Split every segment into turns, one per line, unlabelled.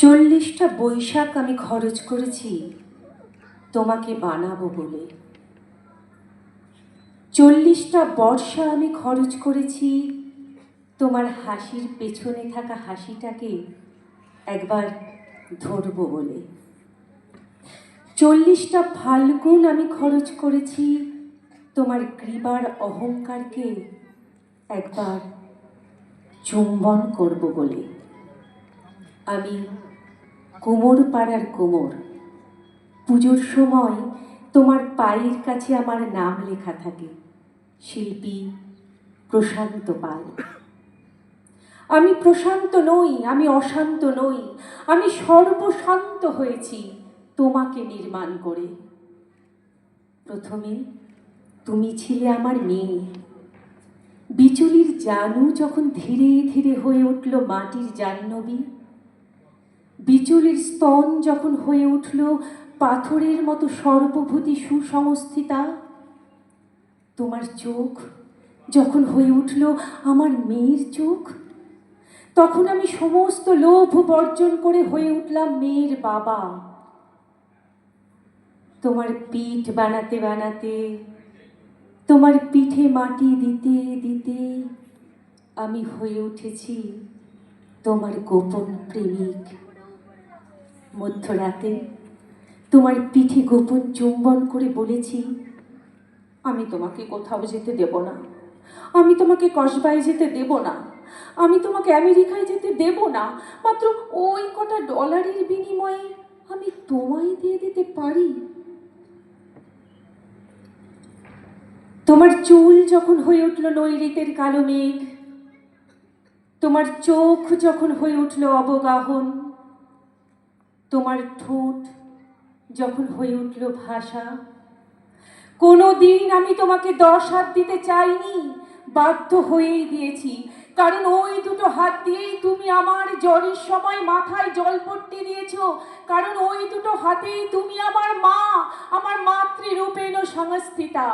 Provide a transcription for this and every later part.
চল্লিশটা বৈশাখ আমি খরচ করেছি, তোমাকে বানাবো বলে। চল্লিশটা বর্ষা আমি খরচ করেছি, তোমার হাসির পেছনে থাকা হাসিটাকে একবার ধরবো বলে। চল্লিশটা ফাল্গুন আমি খরচ করেছি, তোমার কৃপার অহংকারকে একবার চুম্বন করব বলে। আমি কোমর পাড়ার কোমর। পুজোর সময় তোমার পায়ের কাছে আমার নাম লেখা থাকে, শিল্পী প্রশান্ত পাল। আমি প্রশান্ত নই, আমি অশান্ত নই, আমি সর্বশান্ত হয়েছি তোমাকে নির্মাণ করে। প্রথমে তুমি ছিলে আমার মেয়ে। বিচুলির জানু যখন ধীরে ধীরে হয়ে উঠল মাটির জাহ্নবী বিচুলির স্তন যখন হয়ে উঠল পাথরের মতো সর্বভূতি সুসংস্থিতা, তোমার চোখ যখন হয়ে উঠল আমার মেয়ের চোখ, তখন আমি সমস্ত লোভ বর্জন করে হয়ে উঠলাম মেয়ের বাবা। তোমার পিঠ বানাতে বানাতে, তোমার পিঠে মাটি দিতে দিতে আমি হয়ে উঠেছি তোমার গোপন প্রেমিক। মধ্যরাতে তোমার পিঠে গোপন চুম্বন করে বলেছি, আমি তোমাকে কোথাও যেতে দেব না। আমি তোমাকে কসবায় যেতে দেব না। আমি তোমাকে আমেরিকায় যেতে দেব না। মাত্র ওই কটা ডলারের বিনিময়ে আমি তোমায় দিয়ে দিতে পারি। তোমার চুল যখন হয়ে উঠল নৈরিতের কালো মেঘ, তোমার চোখ যখন হয়ে উঠল অবগাহন তোমার ঠোঁট যখন হয়ে উঠল ভাষা কোনো দিন আমি তোমাকে দশ হাত দিতে চাইনি, বাধ্য হয়েই দিয়েছি। কারণ ওই দুটো হাত দিয়েই তুমি আমার জ্বরের সময় মাথায় জলপট্টি দিয়েছ। কারণ ওই দুটো হাতেই তুমি আমার মা, আমার মাতৃরূপেণ সংস্থিতা।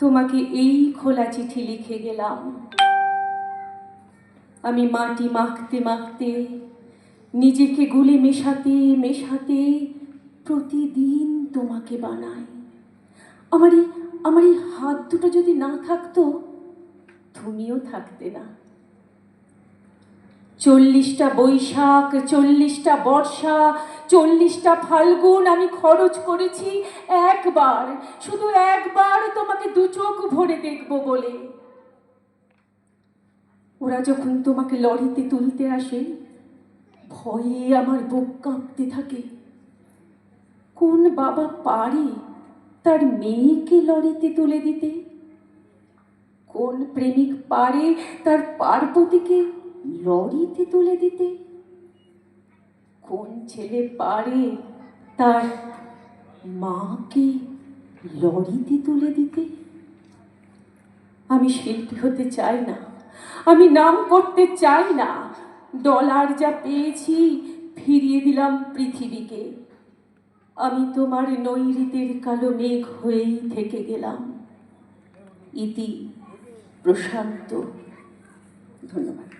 তোমাকে এই খোলা চিঠি লিখে গেলাম। আমি মাটি মাখতে মাখতে নিজেকে গুলে মেশাতে মেশাতে প্রতিদিন তোমাকে বানাই আমার এই আমার এই হাত দুটো যদি না থাকতো, তুমিও থাকতে না। চল্লিশটা বৈশাখ, চল্লিশটা বর্ষা, চল্লিশটা ফাল্গুন আমি খরচ করেছি একবার। শুধু একবার তোমাকে দু চোখ ভরে দেখব বলে। ওরা যখন তোমাকে লরিতে তুলতে আসে ভয়ে আমার বুক কাঁপতে থাকে। কোন বাবা পারে তার মেয়েকে লরিতে তুলে দিতে? কোন প্রেমিক পারে তার পার্বতীকে লরিতে তুলে দিতে? কোন ছেলে পারে তার মাকে লরিতে তুলে দিতে? আমি শিল্পী হতে চাই না। আমি নাম করতে চাই না। ডলার যা পেয়েছি, ফিরিয়ে দিলাম পৃথিবীকে। আমি তোমার নৈরিতের কালো মেঘ হয়েই থেকে গেলাম। ইতি প্রশান্ত। ধন্যবাদ।